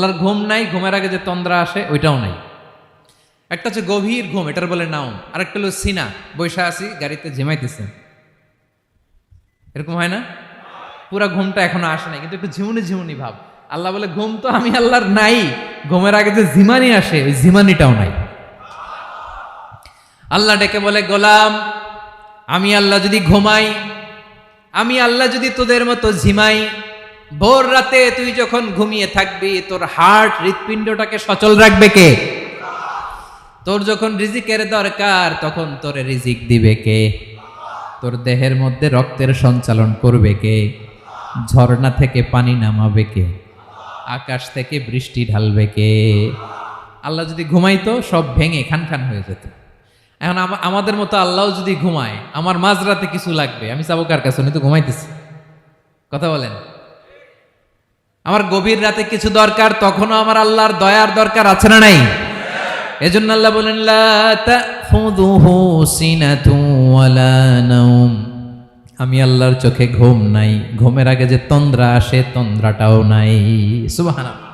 আল্লাহর ঘুম নাই, ঘুমের আগে যে তন্দ্রা আসে, ওইটাও নাই। একটা হচ্ছে গভীর ঘুম, এটার বলে নাওম। আরেকটা হলো সিনা, বৈশা আছি, গাড়িতে ঝিমাইতেছে। এরকম হয় না? পুরা ঘুমটা এখনও আসে নাই, কিন্তু একটু ঝিমুনি ঝিমুনি ভাব। আল্লাহ বলে, ঘুম তো আমি আল্লাহর নাই, ঘুমের আগে যে ঝিমানি আসে, ওই ঝিমানিটাও নাই। আল্লাহ ডেকে বলে, গোলাম, আমি আল্লাহ যদি ঘুমাই, আমি আল্লাহ যদি তোদের মতো ঝিমাই ভোর রাতে তুই যখন ঘুমিয়ে থাকবি, তোর হার্ট হৃৎপিণ্ডটাকে সচল রাখবে কে? তোর যখন রিজিকের দরকার, তখন তোর রিজিক দিবে কে? তোর দেহের মধ্যে রক্তের সঞ্চালন করবে কে? ঝর্ণা থেকে পানি নামাবে কে? আকাশ থেকে বৃষ্টি ঢালবে কে? আল্লাহ যদি ঘুমাইতো, সব ভেঙে খান খান হয়ে যেত। এখন আমাদের মতো আল্লাহ যদি ঘুমায়, আমার মাঝরাতে কিছু লাগবে, আমি যাব কার কাছে? উনি তো ঘুমাইতেছি। কথা বলেন। আমার গভীর রাতে কিছু দরকার, তখনও আমার আল্লাহর দয়ার দরকার আছে না নাই? এজন্য আল্লাহ বলেন আমি আল্লাহর চোখে ঘুম নাই। ঘুমের আগে যে তন্দ্রা আসে, তন্দ্রাটাও নাই। সুবহানাল্লাহ।